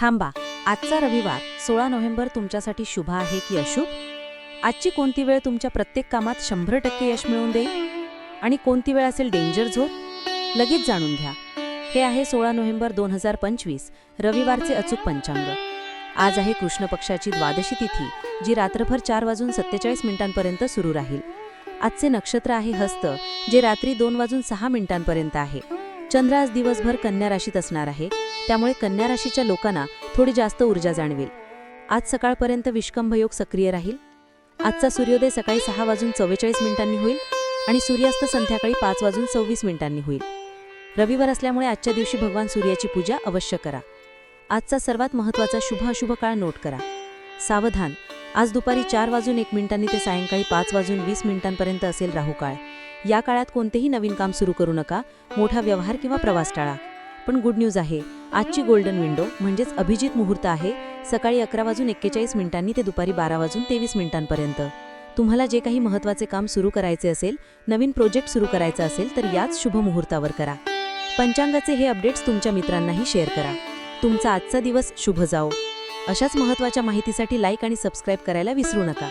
थांबा आजचा रविवार सोळा नोव्हेंबर तुमच्यासाठी शुभ आहे की अशुभ? आजची कोणती वेळ तुमच्या प्रत्येक कामात शंभर टक्के यश मिळवून देईल? आणि कोणती वेळ असेल डेंजर झोन लगेच जाणून घ्या. हे आहे सोळा नोव्हेंबर दोन हजार पंचवीस रविवारचे अचूक पंचांग. आज आहे कृष्ण पक्षाची द्वादशी तिथी जी रात्रभर चार वाजून सत्तेचाळीस मिनिटांपर्यंत सुरू राहील. आजचे नक्षत्र आहे हस्त जे रात्री दोन वाजून सहा मिनिटांपर्यंत आहे. चंद्र आज दिवसभर कन्या राशीत असणार आहे. त्यामुळे कन्या राशीच्या लोकांना थोडी जास्त ऊर्जा जाणवेल. आज सकाळपर्यंत विष्कंभ योग सक्रिय राहील. आजचा सूर्योदय सकाळी सहा वाजून चव्वेचाळीस मिनिटांनी होईल आणि सूर्यास्त संध्याकाळी पाच वाजून सव्वीस मिनिटांनी होईल. रविवार असल्यामुळे आजच्या दिवशी भगवान सूर्याची पूजा अवश्य करा. आजचा सर्वात महत्त्वाचा शुभ अशुभ काळ नोट करा. सावधान आज दुपारी चार वाजून एक मिनिटांनी ते सायंकाळी पाच वाजून वीस मिनिटांपर्यंत असेल राहू काळ. या काळात कोणतेही नवीन काम सुरू करू नका. मोठा व्यवहार किंवा प्रवास टाळा. पण गुड न्यूज आहे आजची गोल्डन विंडो म्हणजेच अभिजित मुहूर्त आहे सकाळी अकरा वाजून एक्केचाळीस मिनिटांनी ते दुपारी बारा वाजून तेवीस मिनिटांपर्यंत. तुम्हाला जे काही महत्त्वाचे काम सुरू करायचे असेल नवीन प्रोजेक्ट सुरू करायचा असेल तर याच शुभ मुहूर्तावर करा. पंचांगाचे हे अपडेट्स तुमच्या मित्रांनाही शेअर करा. तुमचा आजचा दिवस शुभ जाओ. अशाच महत्त्वाच्या माहितीसाठी लाईक आणि सबस्क्राईब करायला विसरू नका.